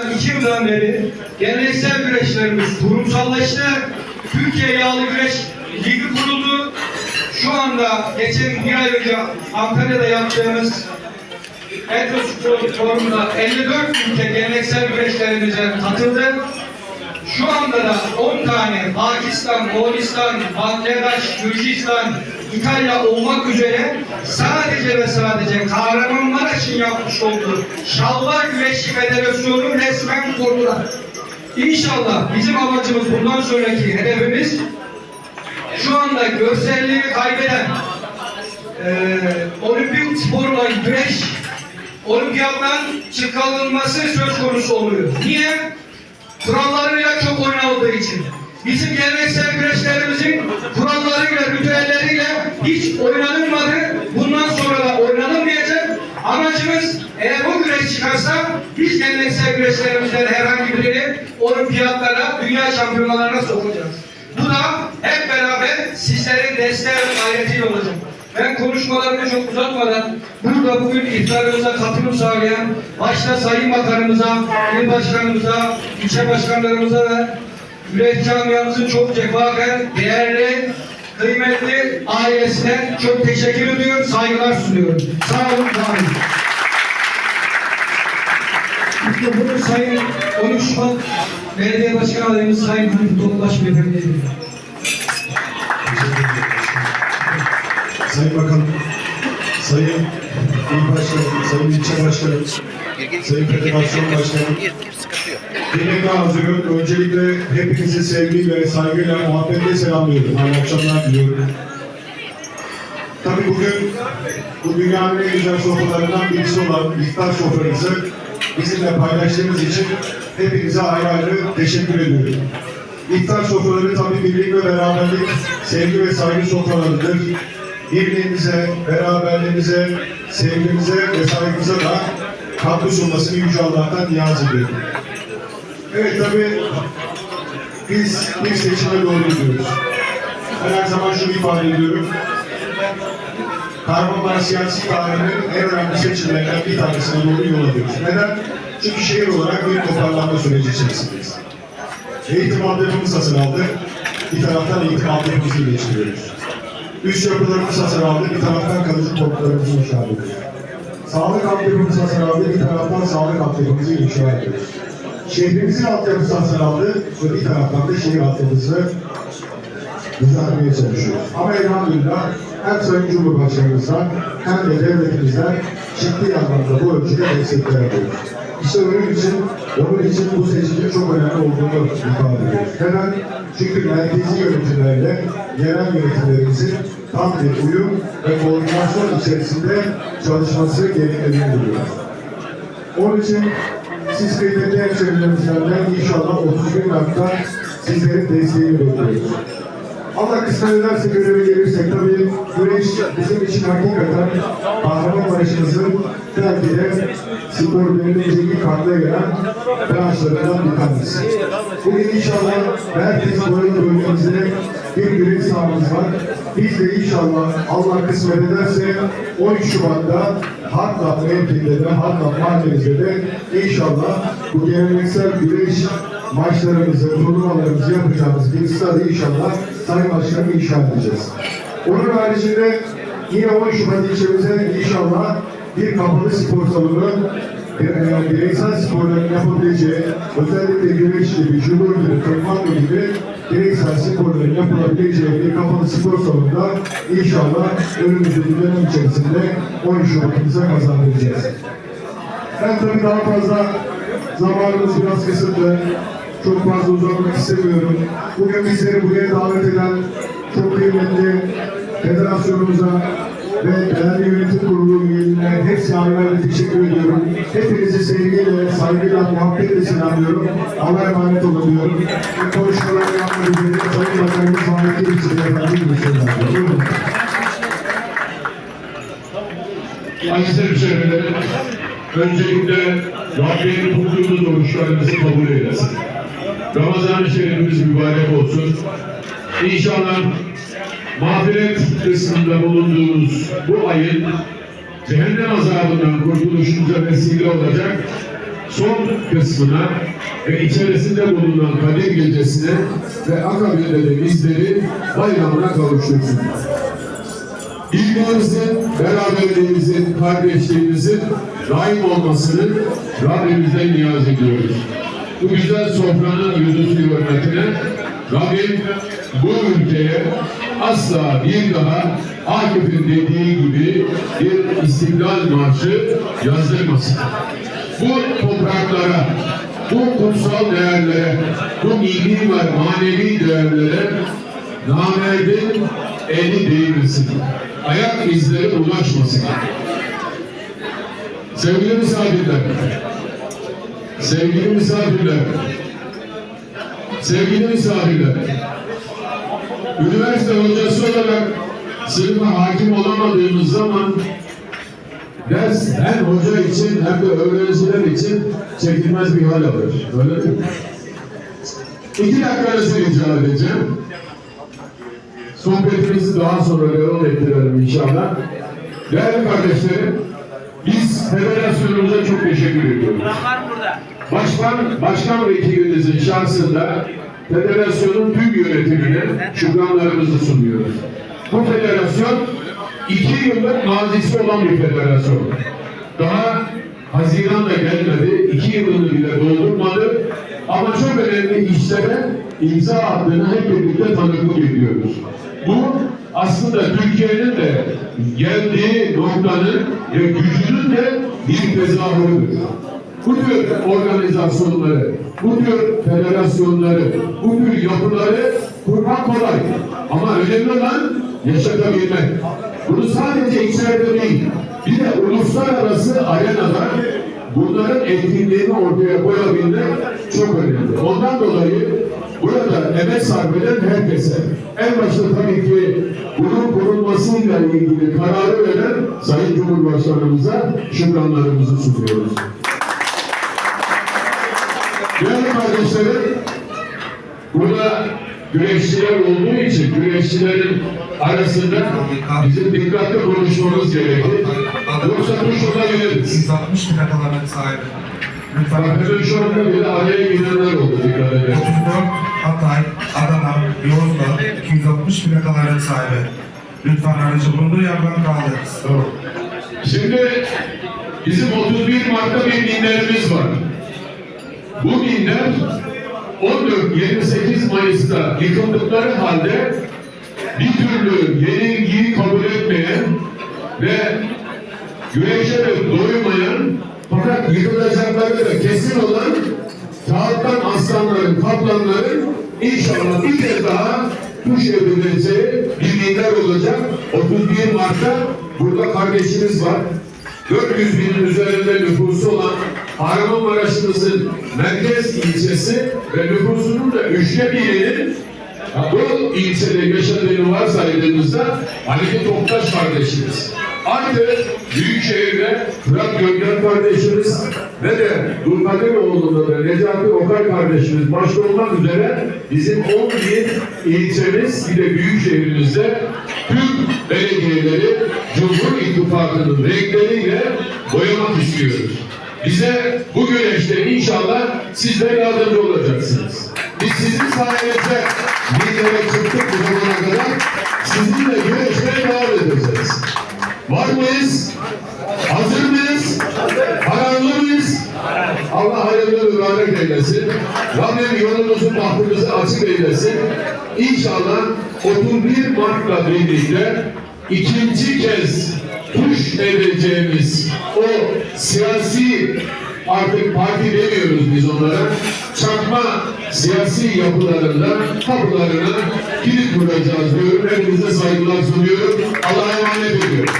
İki yıldan beri geleneksel güreşlerimiz kurumsallaştı. Türkiye Yağlı Güreş Ligi kuruldu. Şu anda geçen bir ay önce Antalya'da yaptığımız Etnospor forumunda 54 ülke geleneksel güreşlerimize katıldı. Şu anda da 10 tane Pakistan, Moğolistan, Bangladeş, Gürcistan, İtalya olmak üzere sadece ve sadece Kahramanmaraş'ın yapmış olduğu Şalvar Güreşi Federasyonu resmen kurdular. İnşallah bizim amacımız bundan sonraki hedefimiz şu anda görselliği kaybeden eee olimpik sporla güreş olimpiyattan çıkarılması söz konusu oluyor. Niye? kurallarıyla çok oynanıldığı için. Bizim geleneksel güreşlerimizin kurallarıyla, ritüelleriyle hiç oynanılmadı. Bundan sonra da oynanılmayacak. Amacımız eğer bu güreş çıkarsa biz geleneksel güreşlerimizden herhangi birini olimpiyatlara, dünya şampiyonalarına sokacağız. Bu da hep beraber sizlerin desteği ve gayretiyle olacak. Ben konuşmalarımı çok uzatmadan burada bugün iftarımıza katılım sağlayan başta Sayın Bakanımıza, il başkanımıza, ilçe başkanlarımıza ve Yüreği camiamızın çok cefaker, değerli, kıymetli ailesine çok teşekkür ediyorum, saygılar sunuyorum. Sağ olun, var olun. İşte bunu Sayın 13 Şubat Belediye Başkan adayımız Sayın Hanif Topbaş Beyefendi'ye. Sayın Bakan, Sayın İl Başkanı, Sayın İlçe Başkanı, Sayın Federasyon Başkanı, Kıymetli hazırım, öncelikle hepinizi sevgiyle, saygıyla, muhabbetle selamlıyorum. Hayırlı akşamlar diliyorum. Tabii bugün bu dünyanın en güzel sofralarından birisi olan iftar sofranızı bizimle paylaştığınız için hepinize ayrı ayrı teşekkür ediyorum. İftar sofraları tabii birlik ve beraberlik, sevgi ve saygı sofralarıdır. Birbirimize, beraberliğimize, sevgimize ve saygımıza da katkı sunmasını Yüce Allah'tan niyaz ediyorum. Evet tabii biz bir seçime doğru gidiyoruz. Ben her zaman şunu ifade ediyorum. Kahramanmaraş siyasi tarihinin en önemli seçimlerinden bir tanesine doğru yol alıyoruz. Neden? Çünkü şehir olarak bir toparlanma süreci içerisindeyiz. Eğitim altyapımız satın aldı. Bir taraftan eğitim altyapımızı geliştiriyoruz. Üst yapılarımız satın aldı. Bir taraftan kalıcı toplarımızı inşa ediyoruz. Sağlık altyapımız satın aldı. Bir taraftan sağlık altyapımızı inşa ediyoruz. Şehrimizin altyapısı satın aldı. Ve bir taraftan da şehir altyapısı düzenlemeye çalışıyoruz. Ama elhamdülillah hem Sayın Cumhurbaşkanımızdan hem de devletimizden ciddi anlamda bu ölçüde destekler alıyoruz. İşte onun için, onun için bu seçimin çok önemli olduğunu ifade ediyoruz. Neden? Çünkü merkezi yönetimlerle yerel yönetimlerimizin tam bir uyum ve koordinasyon içerisinde çalışması gerektiğini biliyoruz. Onun için siz kıymetli hemşehrilerimizden de inşallah 31 Mart'ta sizlerin desteğini bekliyoruz. Allah kısmet ederse göreve gelirsek tabii güreş bizim için hakikaten Kahramanmaraş'ımızın belki de spor dönemindeki kartla gelen branşlarından bir tanesi. Bugün inşallah herkes boyun bölgemizde bir güreş sahamız var. Biz de inşallah Allah kısmet ederse 13 Şubat'ta Hartland mevkinde de Hartland mahallemizde de inşallah bu geleneksel güreş maçlarımızı, turnuvalarımızı yapacağımız bir stadı inşallah Sayın Başkanım inşa edeceğiz. Onun haricinde yine 10 Şubat ilçemize inşallah bir kapalı spor salonu, bireysel sporların yapabileceği, özellikle güreş gibi, judo gibi, tekvando gibi bireysel sporların yapılabileceği bir kapalı spor salonunda inşallah önümüzdeki dönem içerisinde 10 Şubat'ımıza kazandıracağız. Ben tabii daha fazla zamanımız biraz kısıtlı. Çok fazla uzatmak istemiyorum. Bugün bizleri buraya davet eden çok kıymetli federasyonumuza ve değerli yönetim kurulu ayrı teşekkür ediyorum. Hepinizi sevgiyle, saygıyla, muhabbetle selamlıyorum. Allah'a emanet olun diyorum. Ve konuşmalarını yapmak üzere Sayın Bakanımız Mahmut Yıldız'ın efendim Buyurun. Aziz hemşehrilerim, öncelikle Rabbim huzurlu duruşlarınızı kabul eylesin. Ramazan-ı Şerifimiz mübarek olsun. İnşallah mağfiret kısmında bulunduğumuz bu ayın cehennem azabından kurtuluşumuza vesile olacak son kısmına ve içerisinde bulunan Kadir Gecesi'ne ve akabinde de bizleri bayramına kavuştursunlar. Birliğimizin, beraberliğimizin, kardeşliğimizin daim olmasını Rabbimizden niyaz ediyoruz. Bu güzel sofranın yüzüsü hürmetine Rabbim bu ülkeye asla bir daha Akif'in dediği gibi bir istiklal marşı yazdırmasın. Bu topraklara, bu kutsal değerlere, bu milli ve manevi değerlere namerdin eli değmesin. Ayak izleri ulaşmasın. Sevgili misafirler, sevgili misafirler, sevgili misafirler, üniversite hocası olarak sınıfa hakim olamadığımız zaman ders hem hoca için hem de öğrenciler için çekilmez bir hal alır. Öyle mi? İki dakikanızı rica edeceğim. Sohbetimizi daha sonra devam ettirelim inşallah. Değerli kardeşlerim, Başkan, başkan vekilimizin şahsında federasyonun tüm yönetimine şükranlarımızı sunuyoruz. Bu federasyon iki yıllık mazisi olan bir federasyon. Daha Haziran da gelmedi, iki yılını bile doldurmadı. Ama çok önemli işlere imza attığını hep birlikte tanıklık ediyoruz. Bu aslında Türkiye'nin de geldiği noktanın ve gücünün de bir tezahürüdür. Bu tür organizasyonları, bu tür federasyonları, bu tür yapıları kurmak kolay. Ama önemli olan yaşatabilmek. Bunu sadece içeride değil, bir de uluslararası arenada bunların etkinliğini ortaya koyabilmek çok önemli. Ondan dolayı burada emek sarf eden herkese, en başta tabii ki bunun kurulmasıyla ilgili kararı veren Sayın Cumhurbaşkanımıza şükranlarımızı sunuyoruz. Kardeşlerim, burada güreşçiler olduğu için güreşçilerin arasında bizim dikkatli konuşmamız gerekir. Yoksa tuş olabilir. 160 plakaların sahibi. Lütfen Bakın şu anda bile araya girenler oldu dikkat edin. 34 Hatay, Adana, Yozgat 260 plakaların sahibi. Lütfen aracı bulunduğu yerden kaldırınız. Tamam. Şimdi bizim 31 Mart'ta bir minderimiz var. Bu minder 14-28 Mayıs'ta yıkıldıkları halde bir türlü yenilgiyi kabul etmeyen ve güreşe de doymayan fakat yıkılacakları da kesin olan kağıttan aslanların, kaplanların inşallah bir kez daha kuş edileceği bir minder olacak. 31 Mart'ta burada kardeşimiz var. 400 binin üzerinde nüfusu olan Kahramanmaraş'ımızın merkez ilçesi ve nüfusunun da üçte birinin bu ilçede yaşadığını varsaydığımızda Halil Toptaş kardeşimiz. Aynı Büyükşehir'de Fırat Gönder kardeşimiz ve de Dulkadiroğlu'nda da Necati Okay kardeşimiz başta olmak üzere bizim 11 ilçemiz bir de Büyükşehir'imizde tüm belediyeleri Cumhur İttifakı'nın renkleriyle boyamak istiyoruz. Bize bu güneşte inşallah sizler yardımcı olacaksınız. Biz sizin sayenizde bizlere çıktık bu zamana kadar sizinle güneşmeye devam edeceğiz. Var mıyız? Hazır mıyız? Kararlı mıyız? Allah hayırlı mübarek eylesin. Rabbim yolumuzu bahtımızı açık eylesin. İnşallah 31 Mart'la birlikte ikinci kez tuş edeceğimiz o siyasi artık parti demiyoruz biz onlara. Çakma siyasi yapılarında kapılarına kilit vuracağız diyorum. Hepinize saygılar sunuyorum. Allah'a emanet ediyorum.